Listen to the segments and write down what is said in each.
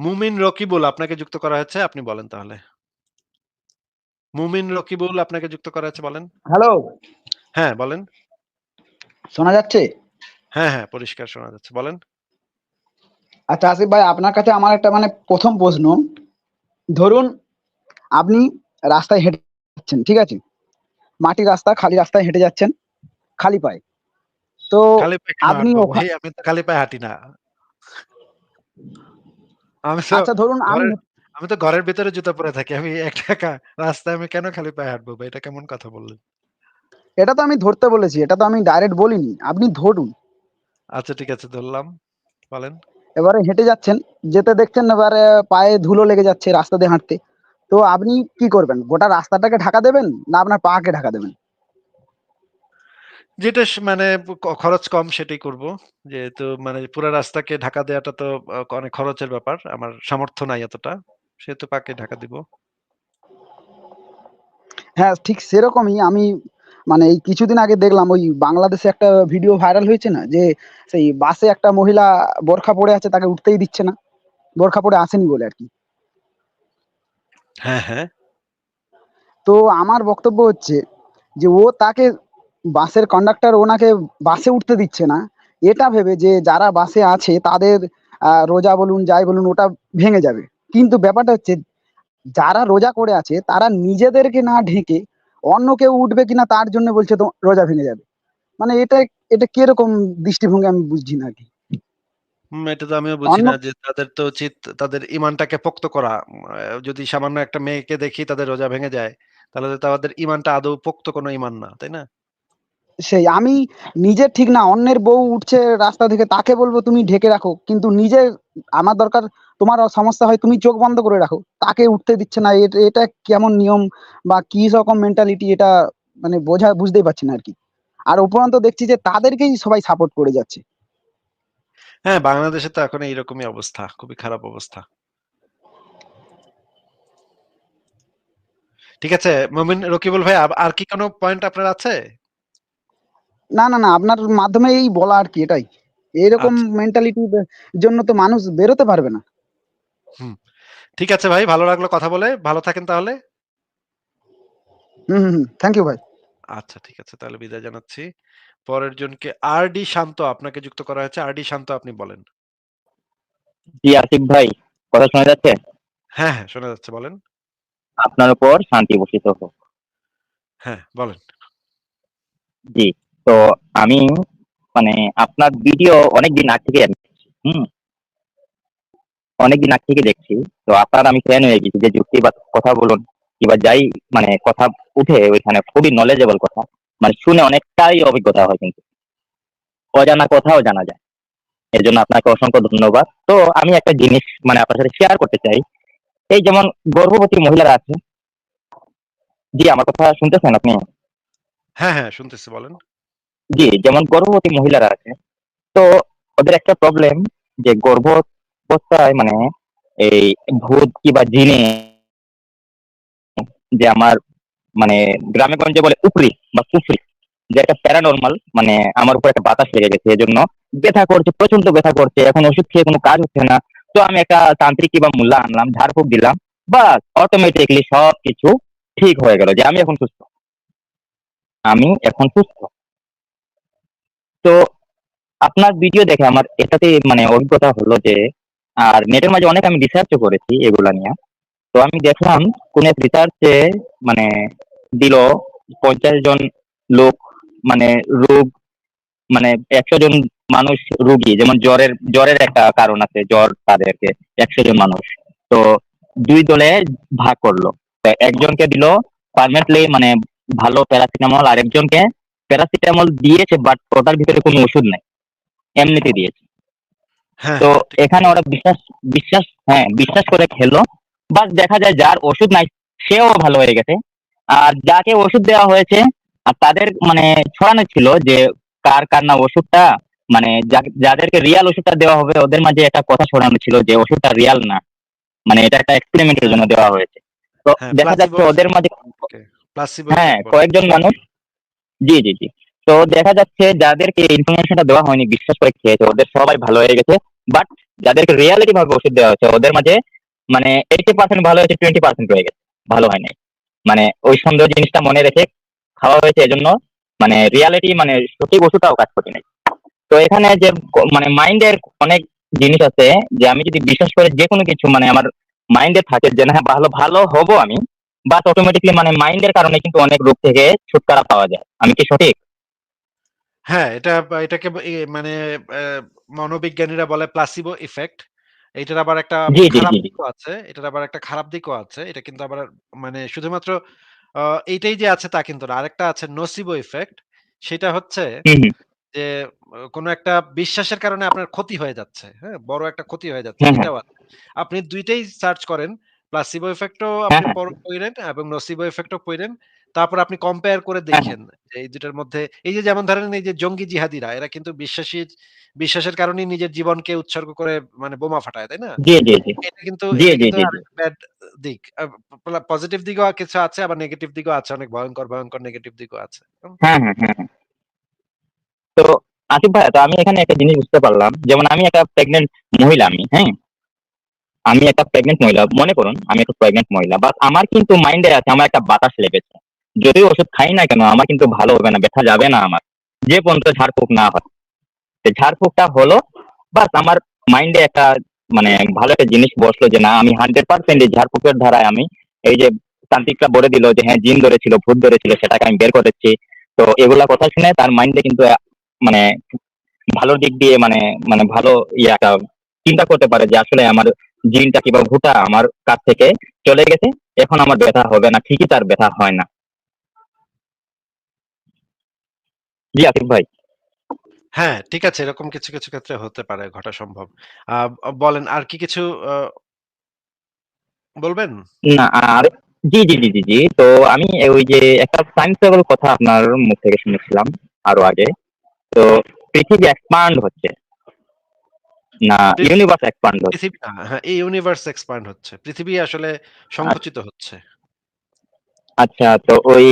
মুমিন রকিবুল আপনাকে যুক্ত করা হয়েছে। আপনি বলেন তাহলে। মুমিন রকিবুল আপনাকে যুক্ত করা হয়েছে বলেন। হ্যালো। হ্যাঁ, বলেন। শোনা যাচ্ছে? হ্যাঁ, হ্যাঁ, পরিষ্কার শোনা যাচ্ছে। বলেন। আচ্ছা আসিফ ভাই আপনার কাছে আমার একটা মানে প্রথম প্রশ্ন। ধরুন আপনি রাস্তায় হেঁটে যাচ্ছেন, ঠিক আছে? মাটির রাস্তা, খালি রাস্তায় হেঁটে যাচ্ছেন, খালি পায়ে। তো খালি আপনি? আমি তো খালি পায়ে হাঁটি না। আমি তো আচ্ছা ধরুন আমি ঘরের আমি তো ঘরের ভেতরে জুতা পরে থাকি। আমি একা, একা রাস্তায় আমি কেন খালি পায়ে হাঁটবো ভাই? এটা কেমন কথা বললেন? এটা তো আমি ধরতে বলেছি। এটা তো আমি ডাইরেক্ট বলিনি। আপনি ধরুন। আচ্ছা ঠিক আছে ধরলাম। বলেন। এবারে হেঁটে যাচ্ছেন, যেতে দেখছেন এবারে পায়ে ধুলো লেগে যাচ্ছে রাস্তা দিয়ে হাঁটতে। তো আপনি কি করবেন? গোটা রাস্তাটাকে ঢাকা দেবেন? না আপনার পাকে ঢাকা দেবেন? যেটা মানে খরচ কম সেটাই করব। যেহেতু মানে পুরা রাস্তাকে ঢাকা দেওয়াটা তো অনেক খরচের ব্যাপার। আমার সামর্থ্য নাই এতটা। সেহেতু পাকে ঢাকা দিব। হ্যাঁ, ঠিক সেরকমই আমি মানে এই কিছুদিন আগে দেখলাম ওই বাংলাদেশে একটা ভিডিও ভাইরাল হয়েছে না? যে সেই বাসে একটা মহিলা বোরখা পরে আছে তাকে উঠতেই দিচ্ছে না। বোরখা পরে আসেনি বলে আর কি হ্যাঁ, হ্যাঁ। তো আমার বক্তব্য হচ্ছে যে ও তাকে বাসের কন্ডাক্টর ওনাকে বাসে উঠতে দিচ্ছে না। এটা ভেবে যে যারা বাসে আছে তাদের রোজা বলুন, যাই বলুন ওটা ভেঙে যাবে। কিন্তু ব্যাপারটা হচ্ছে যারা রোজা করে আছে তারা নিজেদেরকে না ঢেকে অন্য কেউ উঠবে কিনা তার জন্য বলছে তো রোজা ভেঙে যাবে। মানে এটা এটা কীরকম দৃষ্টিভঙ্গি আমি বুঝছি না। হুম, এটা তো আমিও বুঝি না যে তাদের তো উচিত তাদের ইমানটাকে পোক্ত করা। যদি সামান্য একটা মেয়েকে দেখি তাদের রোজা ভেঙে যায়, তাহলে তো তাদের ঈমানটা আদৌ পোক্ত কোনো ঈমান না। তাই না? সেই আমি নিজের ঠিক না অন্যের বউ উঠছে রাস্তা থেকে তাকে বলব তুমি ঢেকে রাখো। কিন্তু নিজের আমার দরকার তোমার সমস্যা হয় তুমি চোখ বন্ধ করে রাখো। তাকে উঠতে দিচ্ছে না। এটা কেমন নিয়ম বা কি রকম মেন্টালিটি এটা মানে বোঝা বুঝতেই পারছি না আরকি। আর উপরন্ত দেখছি যে তাদেরকেই সবাই সাপোর্ট করে যাচ্ছে। হ্যাঁ, বাংলাদেশে তো এখন এইরকমই অবস্থা। খুবই খারাপ অবস্থা। ঠিক আছে, মুমিন রকিবুল ভাই আর কি কোনো পয়েন্ট আপনার আছে? না, না, না আপনার মাধ্যমে এই বলা আর কি এটাই। এরকম আচ্ছা। মেন্টালিটি জন্য তো মানুষ বেরোতে পারবে না। হুম। ঠিক আছে ভাই, ভালো লাগল কথা বলে। ভালো থাকেন তাহলে। হুম, হুম। থ্যাংক ইউ ভাই। আচ্ছা ঠিক আছে। তাহলে বিদায় জানাচ্ছি। পরের জনকে আর ডি শান্ত আপনাকে যুক্ত করা হয়েছে। আর ডি শান্ত আপনি বলেন। জি, আসিফ ভাই কথা শোনা যাচ্ছে? হ্যাঁ, হ্যাঁ, শোনা যাচ্ছে বলেন। আপনার উপর শান্তি বর্ষিত হোক। হ্যাঁ, বলেন। জি, তো আমি মানে আপনার ভিডিও অনেকদিন আগ থেকে আমি। হুম? অনেকদিন আগ থেকে দেখছি। তো আপনার আমি ফ্যান হয়ে গেছি যে যুক্তি বা কথা বলুন কিংবা যাই মানে কথা উঠে ওইখানে খুবই নলেজেবল কথা। মানে শুনে অনেকটাই অভিজ্ঞতা হয় কিন্তু। অজানা কথাও জানা যায়। এজন্য আপনাকে অসংখ্য ধন্যবাদ। তো আমি একটা জিনিস মানে আপনার সাথে শেয়ার করতে চাই। এই যেমন গর্ভবতী মহিলারা আছে জি, আমার কথা শুনতেছেন আপনি? হ্যাঁ, হ্যাঁ, শুনতেছি বলেন। জি, যেমন গর্ভবতী মহিলারা আছে। তো ওদের একটা প্রবলেম যে গর্ভাবস্থায় মানে এই ভূত কিংবা জিনে যে আমার মানে গ্রামে-গঞ্জে বলে উপরি বা কুফরি যে একটা প্যারানরমাল মানে আমার উপর একটা বাতাস লেগে গেছে। এজন্য ব্যথা করছে, প্রচণ্ড ব্যথা করছে। এখন ওষুধ খেয়ে কোনো কাজ হচ্ছে না। তো আমি একটা তান্ত্রিক কিংবা মোল্লা আনলাম, ঝাড়ফুঁক দিলাম। বাস অটোমেটিক্যালি সবকিছু ঠিক হয়ে গেল যে আমি এখন সুস্থ। আমি এখন সুস্থ। তো আপনার ভিডিও দেখে আমার এটাতে মানে অভিজ্ঞতা হলো যে, আর নেটের মাঝে অনেক আমি রিসার্চও করেছি এগুলা নিয়ে তো আমি দেখলাম, কোন এক রিসার্চে মানে দিল ৫০ জন লোক মানে রোগ মানে ১০০ জন মানুষ রুগী, যেমন জ্বরের জ্বরের একটা কারণ আছে। জ্বর তাদেরকে ১০০ জন মানুষ। তো দুই দলে ভাগ করল একজনকে দিল পার্মানেন্টলি মানে ভালো প্যারাসিটামল আরেকজনকে প্যারাসিটামল দিয়েছে বাট ওটার ভিতরে কোনো ওষুধ নাই। এমনিতে দিয়েছে। হ্যাঁ, তো এখানে ওরা বিশ্বাস বিশ্বাস হ্যাঁ, বিশ্বাস করে খেলো। বাট দেখা যায় যার ওষুধ নাই সেও ভালো হয়ে গেছে। আর যাকে ওষুধ দেওয়া হয়েছে আর তাদের মানে ছড়ানো ছিল যে কার, কার না ওষুধটা মানে যাদেরকে রিয়াল ওষুধটা দেওয়া হবে ওদের মাঝে একটা কথা ছড়ানো ছিল যে ওষুধটা রিয়াল না। মানে এটা একটা এক্সপেরিমেন্টের। জন্য দেওয়া হয়েছে। তো হ্যাঁ, দেখা যাচ্ছে ওদের মাঝে হ্যাঁ, কয়েকজন মানুষ জি, জি, জি। তো দেখা যাচ্ছে যাদেরকে ইনফরমেশনটা দেওয়া হয়নি বিশ্বাস করে খেয়েছে ওদের সবাই ভালো হয়ে গেছে। বাট যাদেরকে রিয়ালিটি ভাবে ওষুধ দেওয়া হচ্ছে ওদের মাঝে মানে এইটি পার্সেন্ট ভালো হয়েছে টোয়েন্টি পার্সেন্ট রয়ে গেছে ভালো হয় নাই মানে ওই সুন্দর জিনিসটা মনে রেখে খাওয়া হয়েছে এজন্য মানে রিয়ালিটি মানে সঠিক ওষুধটাও কাজ করে নাই তো এখানে যে মানে মাইন্ডের অনেক জিনিস আছে যে আমি যদি বিশ্বাস করে যে কোনো কিছু মানে আমার মাইন্ডে থাকে যে না ভালো ভালো হব আমি বাস অটোমেটিকলি মানে মাইন্ডের কারণে কিন্তু অনেক রোগ থেকে ছুটকারা পাওয়া যায় আমি কি সঠিক হ্যাঁ, এটা এটাকে মানে মনোবিজ্ঞানীরা বলে প্লাসিবো ইফেক্ট। এটার আবার একটা খারাপ। দিকও আছে। এটার আবার একটা খারাপ দিকও আছে। এটা কিন্তু আবার মানে শুধুমাত্র এইটাই যে আছে তা কিন্তু না। আরেকটা আছে নসিবো ইফেক্ট। সেটা হচ্ছে যে কোনো একটা বিশ্বাসের কারণে আপনার ক্ষতি হয়ে যাচ্ছে। হ্যাঁ? বড় একটা ক্ষতি হয়ে যাচ্ছে। এটাও। আপনি দুইটাই সার্চ করেন। প্লাসিবো ইফেক্টও হ্যাঁ, আপনি হ্যাঁ। পড় পইড়েন এবং নোসিবো ইফেক্টও পইড়েন। তারপর আপনি কম্পেয়ার করে হ্যাঁ, হ্যাঁ। দেখেন যে এই দুটার মধ্যে এই যে যেমন ধরেন এই যে জঙ্গি জিহাদিরা এরা কিন্তু বিশ্বাসী বিশ্বাসের কারণে নিজের জীবনকে উৎসর্গ করে মানে বোমা ফাটায়, তাই না? জি, জি, জি। এটা কিন্তু। ব্যাড দিক। পজিটিভ দিকও কিছু আছে আবার নেগেটিভ দিকও আছে। অনেক ভয়ঙ্কর ভয়ঙ্কর নেগেটিভ দিকও আছে। হ্যাঁ, হ্যাঁ, হ্যাঁ, হ্যাঁ। তো আসিফ ভাইয়া তো আমি এখানে একটা জিনিস বুঝতে পারলাম। যেমন আমি একটা প্রেগন্যান্ট মহিলা আমি, হ্যাঁ? আমি একটা প্রেগনেন্ট মহিলা। মনে করুন আমি একটা প্রেগনেন্ট মহিলা। বাট আমার কিন্তু মাইন্ডে আছে আমার একটা বাতাস লেগেছে। যদিও ওষুধ খাই না কেন আমার কিন্তু ভালো হবে না, ব্যথা যাবে না আমার। যে পর্যন্ত ঝাড়ফুঁক না হয়। ঝাড়ফুঁকটা হলো বাস আমার মাইন্ডে একটা মানে ভালো একটা জিনিস বসল যে না আমি 100% এই ঝাড়ফুঁকের ধারায় আমি এই যে তান্ত্রিকরা বলে দিল যে হ্যাঁ জিন ধরেছিল, ভূত ধরেছিল সেটাকে আমি বের করেছি। তো এগুলা কথা শুনে তার মাইন্ডে কিন্তু মানে ভালো দিক দিয়ে মানে মানে ভালো ইয়ে একটা চিন্তা করতে পারে যে আসলে আমার জিনটা কিংবা ভুটা আমার কাছ থেকে চলে গেছে। এখন আমার ব্যথা হবে না। ঠিকই তার ব্যথা হয় না। জি, আসিফ ভাই। হ্যাঁ, ঠিক আছে। এরকম কিছু, কিছু ক্ষেত্রে হতে পারে ঘটা সম্ভব। বলেন আর কি কিছু বলবেন? না আর জি, জি, জি, জি, জি। তো আমি ওই যে একটা টাইম ট্রাভেল কথা আপনার মুখ থেকে শুনেছিলাম আরও আগে। তো পৃথিবী এক্সপান্ড হচ্ছে। না ইউনিভার্স এক্সপান্ড হচ্ছে। পৃথিবী হ্যাঁ, এই ইউনিভার্স এক্সপ্যান্ড হচ্ছে। পৃথিবী আসলে সংকুচিত হচ্ছে। আচ্ছা তো ওই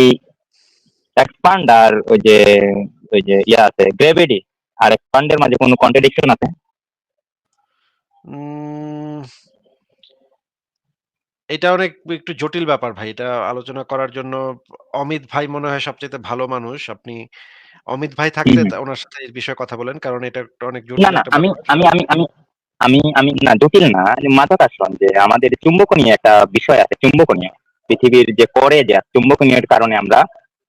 এক্সপান্ড আর ওই যে ওই যে ইয়া আছে গ্র্যাভিটি আর মাঝে কোনো কন্ট্রাডিকশন আছে? এটা অনেক একটু জটিল ব্যাপার ভাই। এটা আলোচনা করার জন্য অমিত ভাই মনে হয় সবচেয়ে ভালো মানুষ। আপনি অমিত ভাই থাকলে উনার সাথে এই বিষয়ে কথা বলেন। কারণ এটা অনেক জটিল না আমি আমি আমি আমি আমি আমি না জটিল না মাথা মাধ্যাকর্ষণ যে আমাদের চুম্বকনীয় একটা বিষয় আছে চুম্বকনীয়। পৃথিবীর যে কোরে যে চুম্বকনীয়র কারণে আমরা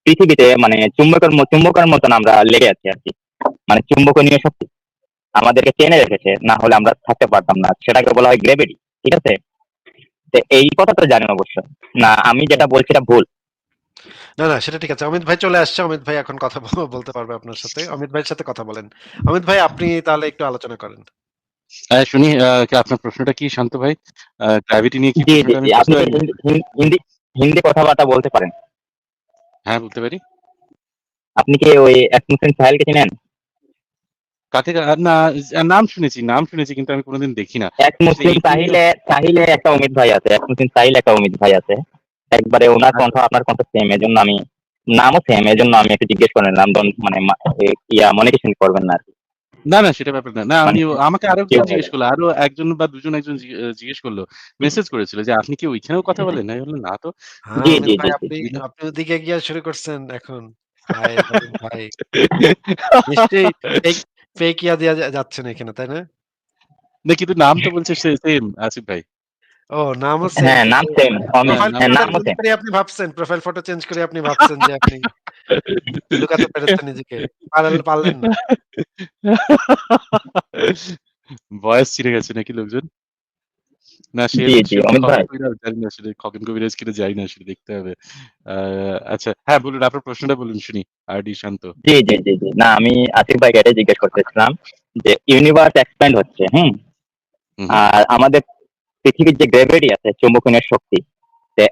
পৃথিবীতে মানে চুম্বকের চুম্বকের মতন আমরা লেগে আছি আর কি মানে চুম্বকনীয় শক্তি আমাদেরকে টেনে রেখেছে। না হলে আমরা থাকতে পারতাম না। সেটাকে বলা হয় গ্র্যাভিটি। ঠিক আছে? তো এই কথা তো জানেন অবশ্যই। না আমি যেটা বলছি এটা ভুল? না, না সেটা ঠিক আছে। অমিত ভাই চলে আসছে। অমিত ভাই এখন কথা বলতে পারবে আপনার সাথে। অমিত ভাইয়ের সাথে কথা বলেন। অমিত ভাই আপনি তাহলে একটু আলোচনা করেন। হ্যাঁ, শুনি আপনার প্রশ্নটা কি শান্ত ভাই? গ্র্যাভিটি নিয়ে কি। হিন্দি হিন হিন্দি কথাবার্তা বলতে পারেন? হ্যাঁ, বলতে পারি। আপনি কি ওই একমুসলিম সাহেলকে চিনেন? কাকে না নাম শুনেছি, নাম শুনেছি কিন্তু আমি কোনদিন দেখি না। এক মুসলিম সাহিলে সাহিলে একটা অমিত ভাই আছে। এক মুসলিম সাহিল একটা অমিত ভাই আছে। একবারে ওনার। কণ্ঠ আপনার কণ্ঠ সেম এজন্য আমি নামও সেম এজন্য আমি একটু জিজ্ঞেস করে নিলাম। মানে ইয়া মনে কিছু করবেন না আরকি। না, না সেটা ব্যাপার না। না মানে আমি আমাকে আরও কেউ জিজ্ঞেস করল। আরও একজন বা দুজন একজন জিজ্ঞেস করল। মেসেজ করেছিল যে আপনি কি ওইখানেও কথা বলেন? আমি বললাম না তো। হ্যাঁ, জি। আপনি ওদিকে গিয়ে শুরু করছেন এখন। ভাই। নিশ্চয়ই ফেক ফেক ইয়া দিয়া যা যাচ্ছেন এখানে, তাই না? না কিন্তু নাম তো বলছে সে সেম আসিফ ভাই। ও নামও সেম হ্যাঁ, নাম সেম হ্যাঁ, নাম নামও সেম। আপনি ভাবছেন, প্রোফাইল ফটো চেঞ্জ করে আপনি ভাবছেন যে আপনি লুকাতে পেরেছেন নিজেকে। পারল পারলেন না। ভয়েস চিড়ে গেছে নাকি লোকজন? না সে খগেন কবিরাজ জানি না আসলে খগেন কবিরাজ কিনা জানি না আসলে দেখতে হবে। আচ্ছা হ্যাঁ, বলুন আপনার প্রশ্নটা বলুন শুনি। আরডি শান্ত। জি, জি, জি, জি। না আমি জিজ্ঞেস করতেছিলাম যে ইউনিভার্স এক্সপ্যান্ড হচ্ছে, হুম। আর আমাদের পৃথিবীর যে গ্র্যাভিটি আছে চুম্বকনীয় শক্তি,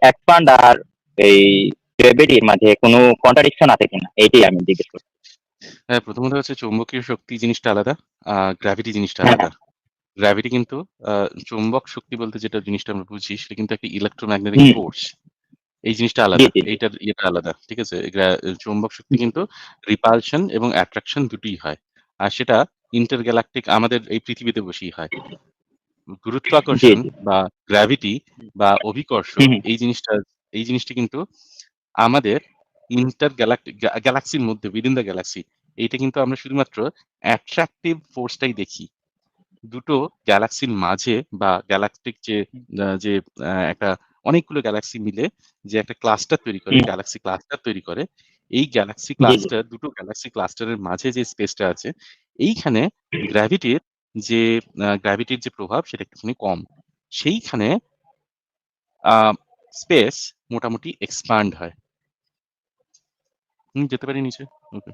এক্সপান্ড আর এই গ্র্যাভিটির মাঝে কোনো কন্ট্রাডিকশন আছে কিনা? এইটাই আমি জিজ্ঞেস করছি। হ্যাঁ, প্রথমত হচ্ছে চৌম্বকীয় শক্তি জিনিসটা আলাদা। গ্র্যাভিটি জিনিসটা হ্যাঁ, আলাদা। গ্র্যাভিটি কিন্তু চুম্বক শক্তি বলতে যেটা জিনিসটা আমরা বুঝি সেটা কিন্তু একটা ইলেক্ট্রোম্যাগনেটিক। ফোর্স। এই জিনিসটা আলাদা। এইটার ইয়েটা আলাদা। ঠিক আছে? চুম্বক শক্তি কিন্তু রিপালশন এবং অ্যাট্রাকশন দুটিই হয়। আর সেটা ইন্টারগ্যালাকটিক আমাদের এই পৃথিবীতে বসেই হয়। গুরুত্বাকর্ষণ বা গ্র্যাভিটি বা অভিকর্ষ। এই জিনিসটা এই জিনিসটি কিন্তু আমাদের ইন্টার গ্যালাক্সির মধ্যে উইদিন দ্য গ্যালাক্সি এইটা কিন্তু আমরা শুধুমাত্র অ্যাট্রাকটিভ ফোর্সটাই দেখি। দুটো গ্যালাক্সির মাঝে বা গ্যালাক্টিক যে যে একটা অনেকগুলো গ্যালাক্সি মিলে যে একটা ক্লাস্টার তৈরি করে, গ্যালাক্সি ক্লাস্টার তৈরি করে। এই গ্যালাক্সি। ক্লাস্টার দুটো গ্যালাক্সি ক্লাস্টারের মাঝে যে স্পেসটা আছে, এইখানে গ্র্যাভিটির যে গ্র্যাভিটির যে প্রভাব সেটা একটুখানি কম। সেইখানে স্পেস মোটামুটি এক্সপান্ড হয়। হুম, যেতে পারি নিচে? ওকে।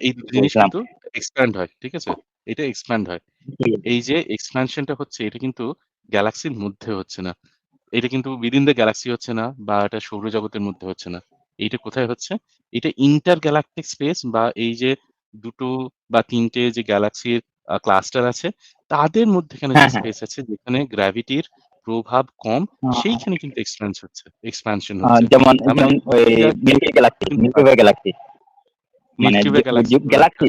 এই দুটো জিনিস কিন্তু এক্সপ্যান্ড হয়। ঠিক আছে? এটা এক্সপ্যান্ড হয়। এই যে এক্সপ্যানশন টা হচ্ছে এটা কিন্তু গ্যালাক্সির মধ্যে হচ্ছে না। এটা কিন্তু উইদিন দ্য গ্যালাক্সি হচ্ছে না বা এটা সৌরজগতের মধ্যে হচ্ছে না। এইটা কোথায় হচ্ছে? এটা ইন্টার গ্যালাক্টিক স্পেস বা এই যে দুটো বা তিনটে যে গ্যালাক্সির ক্লাস্টার আছে, তাদের মধ্যেখানে যে হ্যাঁ, হ্যাঁ। স্পেস আছে যেখানে গ্র্যাভিটির প্রভাব কম, সেইখানে কিন্তু এক্সপ্যান্স হচ্ছে এক্সপ্যানশন হচ্ছে। যেমন মানে ওই milky galaxy, milky way galaxy. মানে গ্যালাক্সি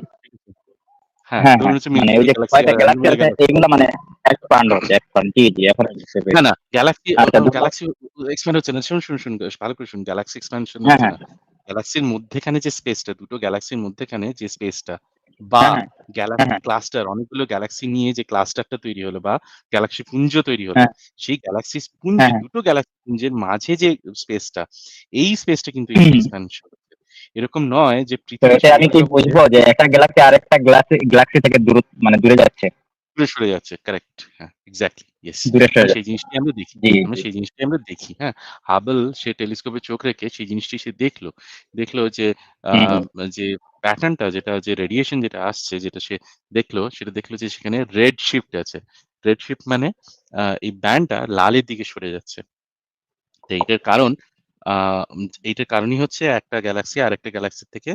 হ্যাঁ, হ্যাঁ, হ্যাঁ। মানে ওই যে কয়টা গ্যালাক্সি আছে এগুলো মানে এক্সপান্ড হচ্ছে এক্সপান্ড। জি, জি এখন না, পেরেছি। না গ্যালাক্সি ও দুটো গ্যালাক্সি এক্সপ্যান্ড হচ্ছে না। শুনুন, শুনুন, শুনুন বেশ ভালো করে শুনুন। গ্যালাক্সি এক্সপ্যানশন হ্যাঁ, হচ্ছে হ্যাঁ। না। গ্যালাক্সির মধ্যেখানে যে স্পেসটা, দুটো গ্যালাক্সির মধ্যেখানে যে স্পেসটা বা হ্যাঁ, হ্যাঁ। হ্যাঁ, গ্যালাক্সি হ্যাঁ। ক্লাস্টার অনেকগুলো গ্যালাক্সি নিয়ে যে ক্লাস্টারটা তৈরি হলো বা গ্যালাক্সি পুঞ্জ তৈরি হলো, হ্যাঁ। সেই গ্যালাক্সি হ্যাঁ, পুঞ্জে হ্যাঁ। দুটো গ্যালাক্সি পুঞ্জের মাঝে যে স্পেসটা, এই স্পেসটা কিন্তু। এক্সপ্যানশন এরকম নয় যে তো পৃথিবী এটা আমি কি বুঝব যে একটা গ্যালাক্সি আরেকটা গ্যালাক্সি গ্যালাক্সি থেকে দূর মানে দূরে যাচ্ছে? দূরে সরে যাচ্ছে। কারেক্ট। হ্যাঁ, এক্সাক্টলি। ইয়েস। সেই যাচ্ছে। জিনিসটাই আমরা দেখি। আমরা সেই জিনিসটাই আমরা দেখি। হ্যাঁ? হাবল সে টেলিস্কোপে চোখ রেখে সেই জিনিসটি সে দেখল। দেখল যে। যে প্যাটার্নটা যেটা যে রেডিয়েশন যেটা আসছে যেটা সে দেখল, সেটা দেখল যে সেখানে রেড শিফট আছে। রেড শিফট মানে এই ব্যান্ডটা লালের দিকে সরে যাচ্ছে। তো এইটার কারণ এইটার কারণই হচ্ছে একটা গ্যালাক্সি আর একটা গ্যালাক্সির থেকে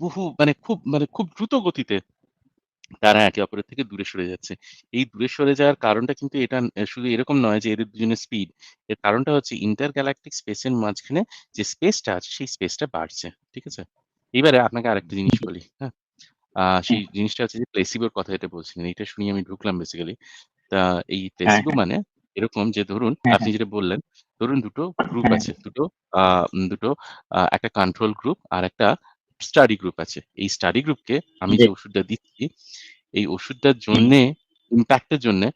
বহু মানে খুব মানে খুব দ্রুত গতিতে তারা একে অপরের থেকে দূরে সরে যাচ্ছে। এই দূরে সরে যাওয়ার কারণটা কিন্তু এটা শুধু এরকম নয় যে এদের দুজনের স্পিড। এর কারণটা হচ্ছে ইন্টার গ্যালাক্টিক স্পেসের মাঝখানে যে স্পেসটা আছে সেই স্পেসটা বাড়ছে। ঠিক আছে? এবারে আপনাকে আরেকটা জিনিস বলি। হ্যাঁ? সেই জিনিসটা হচ্ছে যে প্লেসিবোর কথা যেটা বলছিলেন। এইটা শুনেই আমি ঢুকলাম বেসিক্যালি। তা এই হ্যাঁ, প্লেসিবো হ্যাঁ। মানে এরকম যে ধরুন হ্যাঁ, আপনি হ্যাঁ। যেটা বললেন, ধরুন দুটো গ্রুপ হ্যাঁ। আছে। দুটো দুটো একটা কন্ট্রোল গ্রুপ আর একটা স্টাডি গ্রুপ আছে। এই স্টাডি গ্রুপকে আমি যে ওষুধটা দিচ্ছি, এই ওষুধটার জন্যে ইমপ্যাক্ট এর জন্যে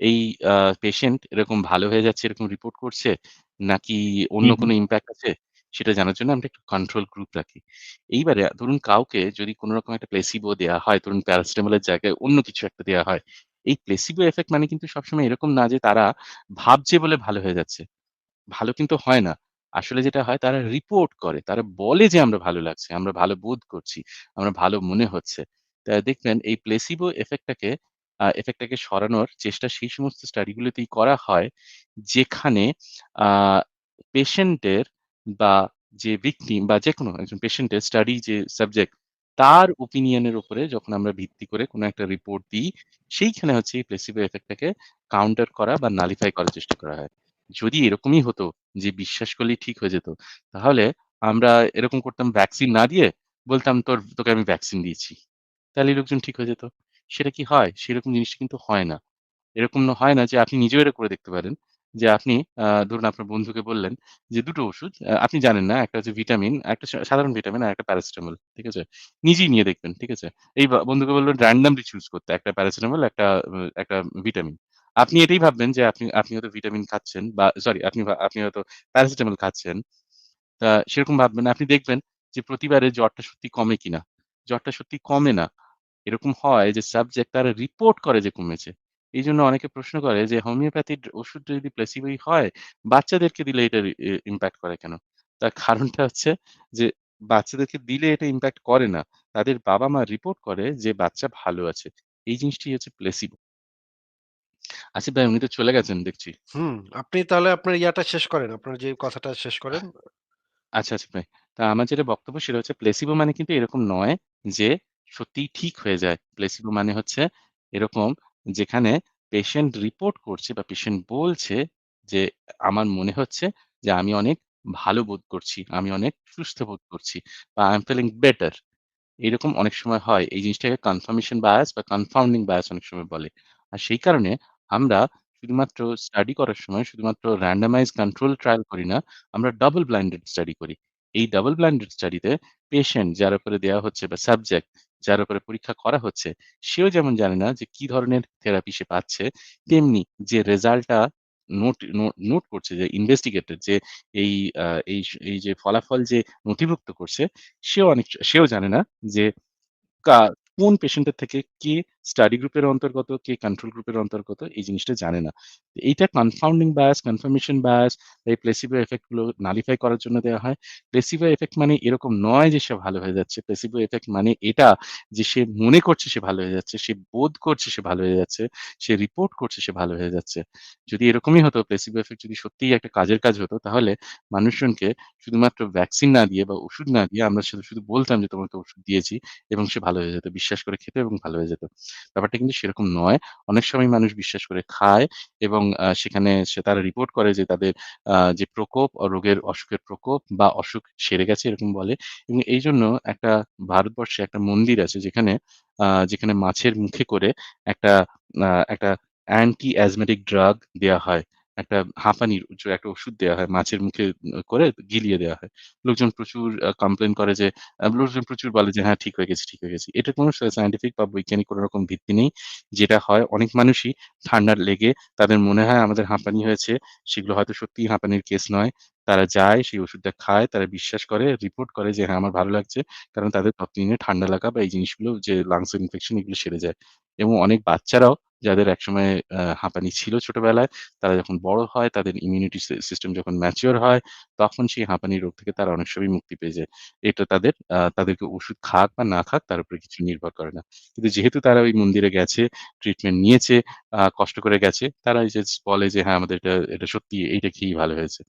এই পেশেন্ট এরকম ভালো হয়ে যাচ্ছে এরকম রিপোর্ট করছে নাকি অন্য। কোনো ইমপ্যাক্ট আছে সেটা জানার জন্য আমরা একটা কন্ট্রোল গ্রুপ রাখি। এইবারে ধরুন কাউকে যদি কোন রকম একটা প্লেসিবো দেওয়া হয়, ধরুন প্যারাসিটামল এর জায়গায় অন্য কিছু একটা দেওয়া হয়। এই প্লেসিবো এফেক্ট মানে কিন্তু সবসময় এরকম না যে তারা ভাবছে বলে ভালো হয়ে যাচ্ছে। ভালো কিন্তু হয় না। আসলে যেটা হয় তারা রিপোর্ট করে। তারা বলে যে আমরা ভালো লাগছে, আমরা ভালো বোধ করছি, আমরা ভালো মনে হচ্ছে। তা দেখবেন এই প্লেসিবো ইফেক্ট টাকে আ ইফেক্ট টাকে সরানোর চেষ্টা সেই সমস্ত স্টাডিগুলোতেই করা হয় যেখানে পেশেন্টের বা যে ভিকটিম বা যেকোনো একজন পেশেন্টের স্টাডি যে সাবজেক্ট তার ওপিনিয়নের উপরে যখন আমরা ভিত্তি করে কোনো একটা রিপোর্ট দিই, সেইখানে হচ্ছে এই প্লেসিবো ইফেক্ট টাকে কাউন্টার করা বা নালিফাই করার চেষ্টা করা হয়। যদি এরকমই হতো যে বিশ্বাস করলেই ঠিক হয়ে যেত, তাহলে আমরা এরকম করতাম ভ্যাকসিন না দিয়ে বলতাম তোর তোকে আমি ভ্যাকসিন দিয়েছি। তাহলে লোকজন ঠিক হয়ে যেত। সেটা কি হয়? সেরকম জিনিসটা কিন্তু হয় না। এরকম হয় না যে আপনি নিজেও এটা করে দেখতে পারেন। যে আপনি ধরুন আপনার বন্ধুকে বললেন যে দুটো ওষুধ আপনি জানেন না একটা হচ্ছে ভিটামিন, একটা সাধারণ ভিটামিন আর একটা প্যারাসিটামল। ঠিক আছে? নিজেই নিয়ে দেখবেন। ঠিক আছে? এই বন্ধুকে বলবেন randomly চুজ করতে একটা প্যারাসিটামল একটা একটা ভিটামিন। আপনি এটাই ভাববেন যে আপনি আপনি হয়তো ভিটামিন খাচ্ছেন বা সরি আপনি আপনি হয়তো প্যারাসিটামল খাচ্ছেন। তা সেরকম ভাববেন আপনি দেখবেন যে প্রতিবারে জ্বরটা সত্যি কমে কিনা। জ্বরটা সত্যি কমে না। এরকম হয় যে সাবজেক্ট তারা রিপোর্ট করে যে কমেছে। এইজন্য অনেকে প্রশ্ন করে যে হোমিওপ্যাথির ওষুধ যদি প্লেসিবোই হয়, বাচ্চাদেরকে দিলে এটা ইমপ্যাক্ট করে কেন? তার কারণটা হচ্ছে যে বাচ্চাদেরকে দিলে এটা ইম্প্যাক্ট করে না। তাদের বাবা-মা রিপোর্ট করে যে বাচ্চা ভালো আছে। এই জিনিসটি হচ্ছে প্লেসিবো। আসিফ ভাই উনি তো চলে গেছেন দেখছি। হুম, আপনি তাহলে আপনার ইয়াটা শেষ করেন। আপনার যে কথাটা শেষ করেন। আচ্ছা, আচ্ছা ভাই। তা আমার যেটা বক্তব্য সেটা হচ্ছে প্লেসিবো মানে কিন্তু এরকম নয় যে সত্যিই ঠিক হয়ে যায়। প্লেসিবো মানে হচ্ছে এরকম যেখানে পেশেন্ট রিপোর্ট করছে বা পেশেন্ট বলছে যে, "আমার মনে হচ্ছে যে আমি অনেক ভালো বোধ করছি। আমি অনেক সুস্থ বোধ করছি বা আই এম ফিলিং বেটার।" এরকম অনেক সময় হয়। এই জিনিসটাকে কনফার্মেশন বায়াস বা কনফাউন্ডিং বায়াস অনেক সময় বলে। আর সেই কারণে আমরা শুধুমাত্র স্টাডি করার সময় শুধুমাত্র randomized কন্ট্রোল ট্রায়াল করি না, আমরা ডাবল ব্লাইন্ডেড স্টাডি করি। এই ডাবল ব্লাইন্ডেড স্টাডিতে পেশেন্ট যার উপরে দেওয়া হচ্ছে বা সাবজেক্ট যার উপরে পরীক্ষা করা হচ্ছে, সেও যেমন জানে না যে কি ধরনের থেরাপি সে পাচ্ছে, তেমনি যে রেজাল্টটা নোট নোট করছে যে ইনভেস্টিগেটর যে এই এই এই যে ফলাফল যে নথিভুক্ত করছে, সেও অনেক সেও জানে না যে কোন পেশেন্টের থেকে কে স্টাডি গ্রুপের অন্তর্গত, কে কন্ট্রোল গ্রুপের অন্তর্গত এই জিনিসটা জানে না। এইটা কনফাউন্ডিং বায়াস, কনফার্মেশন বায়াস, এই প্লেসিবো ইফেক্টগুলো নালিফাই করার জন্য দেওয়া হয়। প্লেসিবো এফেক্ট মানে এরকম নয় যে সে ভালো হয়ে যাচ্ছে। প্লেসিবো এফেক্ট মানে এটা যে সে মনে করছে সে ভালো হয়ে যাচ্ছে, সে বোধ করছে সে ভালো হয়ে যাচ্ছে, সে রিপোর্ট করছে সে ভালো হয়ে যাচ্ছে। যদি এরকমই হতো প্লেসিবো এফেক্ট যদি সত্যিই একটা কাজের কাজ হতো তাহলে মানুষজনকে শুধুমাত্র ভ্যাকসিন না দিয়ে বা ওষুধ না দিয়ে আমরা শুধু, শুধু বলতাম যে তোমাকে ওষুধ দিয়েছি এবং সে ভালো হয়ে যেত। বিশ্বাস করে খেত এবং ভালো হয়ে যেত। ব্যাপারটা কিন্তু সেরকম নয়। অনেক সময় মানুষ বিশ্বাস করে খায় এবং সেখানে সে তারা রিপোর্ট করে যে তাদের যে প্রকোপ রোগের অসুখের প্রকোপ বা অসুখ সেরে গেছে এরকম বলে এবং এই জন্য একটা ভারতবর্ষে একটা মন্দির আছে যেখানে যেখানে মাছের মুখে করে একটা একটা অ্যান্টি অ্যাজমেটিক ড্রাগ দেয়া হয়। একটা হাঁপানির একটা ওষুধ দেওয়া হয় মাছের মুখে করে গিলিয়ে দেওয়া হয়। লোকজন প্রচুর কমপ্লেন করে যে লোকজন প্রচুর বলে যে, "হ্যাঁ, ঠিক হয়ে গেছে ঠিক হয়ে গেছে এটা কোনো সায়েন্টিফিক বা বৈজ্ঞানিক কোনো রকম ভিত্তি নেই। যেটা হয় অনেক মানুষই ঠান্ডার লেগে তাদের মনে হয় আমাদের হাঁপানি হয়েছে। সেগুলো হয়তো সত্যিই হাঁপানির কেস নয়। তারা যায় সেই ওষুধটা খায়, তারা বিশ্বাস করে, রিপোর্ট করে যে, "হ্যাঁ, আমার ভালো লাগছে।" কারণ তাদের ততদিনে ঠান্ডা লাগা বা এই জিনিসগুলো যে লাংস ইনফেকশন এগুলো সেরে যায়। এবং অনেক বাচ্চারাও যাদের একসময় হাঁপানি ছিল ছোটবেলায়, তারা যখন বড় হয়, তাদের ইমিউনিটি সিস্টেম যখন ম্যাচিওর হয়, তখন সেই হাঁপানি রোগ থেকে তারা অনেক সময়ই মুক্তি পেয়ে যায়। এটা তাদের তাদেরকে ওষুধ খাক বা না খাক তার উপরে কিছু নির্ভর করে না। কিন্তু যেহেতু তারা ওই মন্দিরে গেছে, ট্রিটমেন্ট নিয়েছে, কষ্ট করে গেছে, তারা যে বলে যে, "হ্যাঁ, আমাদের এটা এটা সত্যি এইটা খেয়েই ভালো হয়েছে।"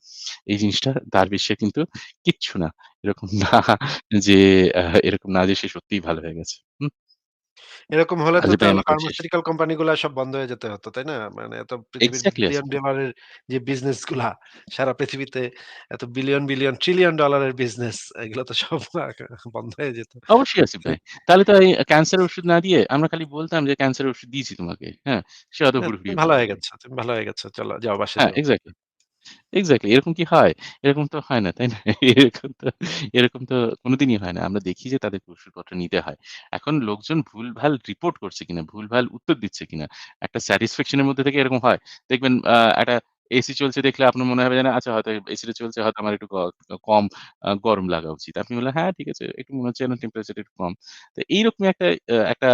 এই জিনিসটা তার বিশ্বে কিন্তু কিচ্ছু না। এরকম না যে এরকম না যে সে সত্যিই ভালো হয়ে গেছে। হুম? এরকম হলে তো। ফার্মাসিউটিক্যাল কোম্পানি গুলা সব বন্ধ হয়ে যেতে হতো, তাই না? মানে এত পৃথিবীর বিলিয়ন ডলারের যে বিজনেসগুলা সারা পৃথিবীতে এত বিলিয়ন, বিলিয়ন, ট্রিলিয়ন ডলারের বিজনেস এগুলো তো সব বন্ধ হয়ে যেত। অবশ্যই আসিফ ভাই। তাহলে তো এই ক্যান্সারের ওষুধ না দিয়ে আমরা খালি বলতাম যে, ক্যান্সার ওষুধ দিয়েছি তোমাকে।" হ্যাঁ? সে হয়তো হ্যাঁ, ভালো হয়ে গেছে তুমি ভালো হয়ে গেছে চলো যাও বাসায় হ্যাঁ, যাও। এক্সাক্টলি। এরকম কি হয়? এরকম তো হয় না, তাই না? এরকম তো এরকম তো কোনোদিনই হয় না। আমরা দেখি যে তাদের ওষুধপত্র নিতে হয়। এখন লোকজন ভুলভাল রিপোর্ট করছে কিনা, ভুলভাল উত্তর দিচ্ছে কিনা, একটা স্যাটিসফ্যাকশন এর মধ্যে থেকে এরকম হয়। দেখবেন একটা এসি চলছে দেখলে আপনার মনে হবে যে, না আচ্ছা হয়তো এসিটা চলছে হয়তো আমার একটু কম গরম লাগা উচিত। আপনি বললেন, "হ্যাঁ, ঠিক আছে। একটু মনে হচ্ছে যেন টেম্পারেচার একটু কম।" তো এইরকমই একটা একটা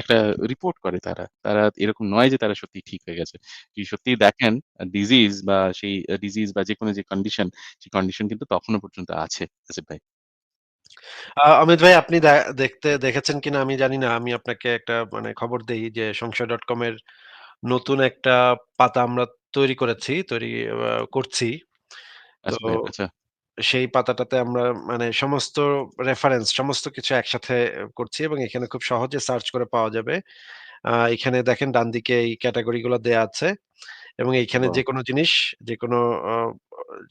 একটা রিপোর্ট করে তারা। তারা এরকম নয় যে তারা সত্যিই ঠিক হয়ে গেছে। যদি সত্যিই দেখেন ডিজিজ বা সেই ডিজিজ বা যেকোনো যে কন্ডিশন, সেই কন্ডিশন কিন্তু তখনো পর্যন্ত আছে আসিফ ভাই। অমিত ভাই আপনি দেখতে দেখেছেন কিনা আমি জানি না। আমি আপনাকে একটা মানে খবর দেই যে সংশয়.com এর নতুন একটা পাতা আমরা তৈরি করেছি, তৈরি করছি। তো ভাই, আচ্ছা। সেই পাতাটাতে আমরা মানে সমস্ত রেফারেন্স সমস্ত কিছু একসাথে করছি এবং এখানে খুব সহজে সার্চ করে পাওয়া যাবে। আ এখানে দেখেন ডানদিকে এই ক্যাটেগরি গুলো দেয়া আছে এবং এইখানে ওয়াও! যেকোনো জিনিস, যেকোনো আ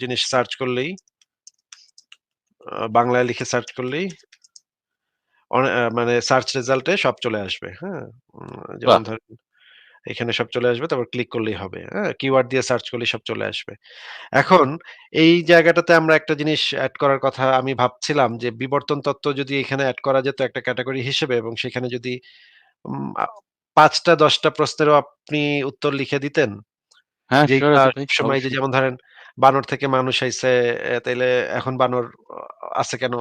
জিনিস সার্চ করলেই বাংলায় লিখে সার্চ করলেই অনে আ মানে সার্চ রেজাল্টে সব চলে আসবে। হ্যাঁ? উম যেমন বাহ! ধরেন এখানে সব চলে আসবে তারপর ক্লিক করলেই হবে। হ্যাঁ? কিওয়ার্ড দিয়ে সার্চ করলেই সব চলে আসবে। এখন এই জায়গাটাতে আমরা একটা জিনিস এড করার কথা আমি ভাবছিলাম যে বিবর্তন তত্ত্ব যদি এখানে এড করা যেত একটা ক্যাটেগরি হিসেবে এবং সেখানে যদি উম আ ৫ টা ১০ টা প্রশ্নেরও আপনি উত্তর লিখে দিতেন। হ্যাঁ, সময় যে যেমন ধরেন বানর থেকে মানুষ আইছে, তাইলে এখন বানর আছে কেন?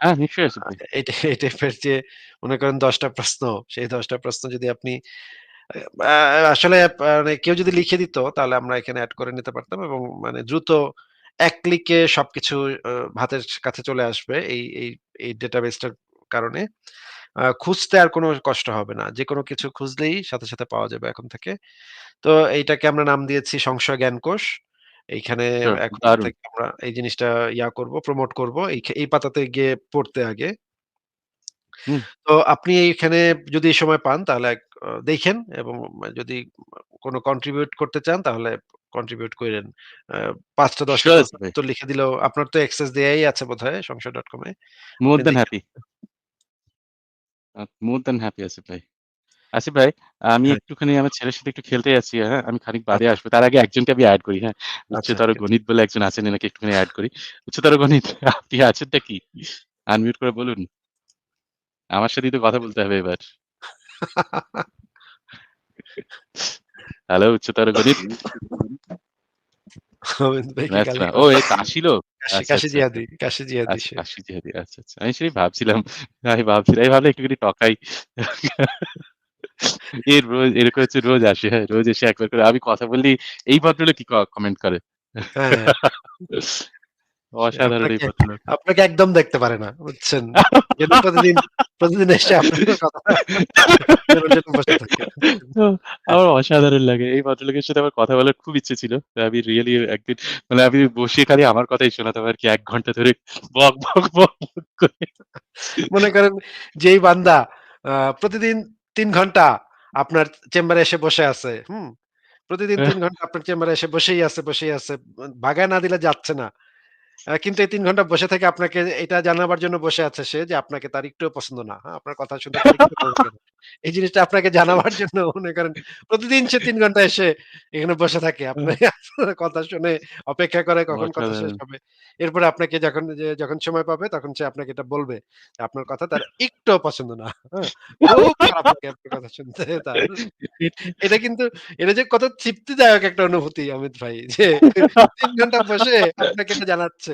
হ্যাঁ, নিশ্চয়ই আসিফ আ এই টাইপের যে মনে করেন ১০ টা প্রশ্ন, সেই ১০ টা প্রশ্ন যদি আপনি আসলে মানে কেউ যদি লিখে দিত তাহলে আমরা এখানে অ্যাড করে নিতে পারতাম এবং মানে দ্রুত এক ক্লিকে সবকিছু হাতের কাছে চলে আসবে এই এই এই ডেটাবেসটার কারণে। খুঁজতে আর কোনো কষ্ট হবে না। যেকোনো কিছু খুঁজলেই সাথে, সাথে পাওয়া যাবে এখন থেকে। তো এইটাকে আমরা নাম দিয়েছি সংশয় জ্ঞানকোষ। এইখানে এখন থেকে আমরা এই জিনিসটা ইয়া করব, প্রমোট করব। এই পাতাতে গিয়ে পড়তে আগে। তো আপনি এইখানে যদি সময় পান তাহলে দেখেন এবং যদি কোনো কন্ট্রিবিউট করতে চান তাহলে কন্ট্রিবিউট করেন আ ৫ টা ১০ টা সিউর আসিফ প্রশ্নের ভাই। উত্তর লিখে দিলেও আপনার তো অ্যাক্সেস দেয়াই আছে বোধহয় সংশয়.com এ। মোর আপনি দ্যান দেখে happy. More than happy Asif ভাই। আসিফ ভাই, আমি হ্যাঁ। একটুখানি আমার ছেলের সাথে একটু খেলতে যাচ্ছি, হ্যাঁ? আমি খানিক বাদে আসব। তার আগে একজনকে আমি অ্যাড করি, হ্যাঁ? আচ্ছা, উচ্চতর গণিত বলে একজন আছেন এনাকে একটুখানি অ্যাড করি। উচ্চতর গণিত আপনি আছেনটা কি? আনমিউট করে বলুন। আমার সাথেই তো কথা বলতে হবে এবার। হ্যালো উচ্চতর গণিত। ও এ কাশি লোক? কাশি, আচ্ছা, আচ্ছা। জিহাদি, কাশি জিহাদি আচ্ছা, কাশি জিহাদি। আচ্ছা, আচ্ছা। আমি সেটাই ভাবছিলাম। আমি ভাবছিলাম আমি ভাবলাম একটুখানি টকাই। এর রোজ এরকম হচ্ছে রোজ আসে, হ্যাঁ? রোজ এসে একবার করে আমি কথা বললি এই ভদ্রলোক কি কমেন্ট করে। অসাধারণ আপনাকে একদম দেখতে পারে না। বুঝছেন? প্রতিদিন প্রতিদিন এসে আমার অসাধারণ লাগে। এই ভদ্রলোকের সাথে আমার কথা বলার খুব ইচ্ছে ছিল। আমি রিয়ালি একদিন মানে আমি বসে খালি আমার কথাই শোনাতাম ১ ঘণ্টা ধরে বক, বক, বক, করে। মনে করেন যেই বান্দা প্রতিদিন তিন ঘণ্টা আপনার চেম্বারে এসে বসে আছে, হুম? প্রতিদিন তিন ঘণ্টা আপনার চেম্বারে এসে বসেই আছে, বসেই আছে। ভাগায় না দিলে যাচ্ছে না। কিন্তু এই তিন ঘণ্টা বসে থেকে আপনাকে এটা জানাবার জন্য বসে আছে সে যে আপনাকে তার একটুও পছন্দ না। হ্যাঁ? আপনার কথা শুনতে এই জিনিসটা আপনাকে জানাবার জন্য মনে করেন প্রতিদিন সে তিন ঘণ্টা এসে এখানে বসে থাকে। আপনার কথা শুনে অপেক্ষা করে কখন কথা শেষ হবে। এরপরে আপনাকে যখন যে যখন সময় পাবে তখন সে আপনাকে এটা বলবে। আপনার কথা তার একটু পছন্দ না। হ্যাঁ? কথা শুনতে তার। এটা কিন্তু এটা যে কত তৃপ্তিদায়ক একটা অনুভূতি অমিত ভাই যে ৩ ঘণ্টা বসে আপনাকে এটা জানাচ্ছে।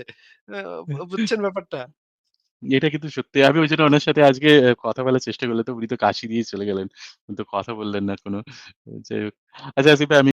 বুঝছেন ব্যাপারটা? এটা কিন্তু সত্যি। আমি ওইজন্য ওনার সাথে আজকে কথা বলার চেষ্টা করলে তো উনি তো কাশি দিয়ে চলে গেলেন। কিন্তু কথা বললেন না কোনো। যাই হোক। আচ্ছা আসিফ ভাই, আমি